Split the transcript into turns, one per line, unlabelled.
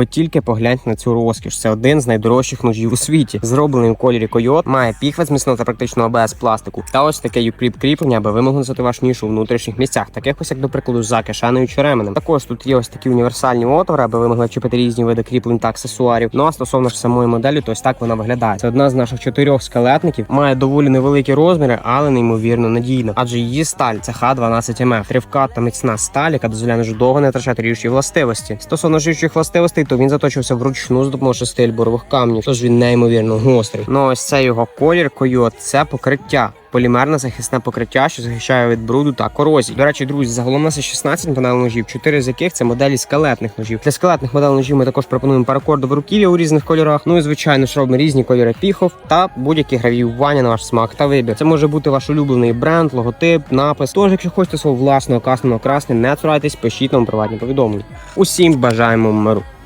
Ви тільки погляньте на цю розкіш. Це один з найдорожчих ножів у світі. Зроблений у кольорі койот, має піхва зміцного та практично АБС пластику. Та ось таке юкріп кріплення, аби ви могли носити ваш ніж у внутрішніх місцях, таких ось як до прикладу за кишеною чи ременем. Також тут є ось такі універсальні отвори, аби ви могли чіпити різні види кріплень та аксесуарів. Ну а стосовно ж самої моделі, то ось так вона виглядає. Це одна з наших чотирьох скелетників, має доволі невеликі розміри, але неймовірно надійна. Адже її сталь це Х12 МФ, тривка та міцна сталь, яка дозволяє довго не втрачати ріжучі властивості. Стосовно ріжучих властивостей, то він заточився вручну з допомогою шести альборових камнів, тож він неймовірно гострий. Ну ось це його колір койот, це покриття. Полімерне захисне покриття, що захищає від бруду та корозії. До речі, друзі, загалом у нас є 16 моделей ножів, 4 з яких це моделі скелетних ножів. Для скелетних моделей ножів ми також пропонуємо паракордове руків'я у різних кольорах. Ну і звичайно ж робимо різні кольори піхов та будь-які гравіювання на ваш смак та вибір. Це може бути ваш улюблений бренд, логотип, напис. Тож, якщо хочете свого власного кастомного красення, не цурайтесь, пишіть нам приватні повідомлення. Усім бажаємо миру.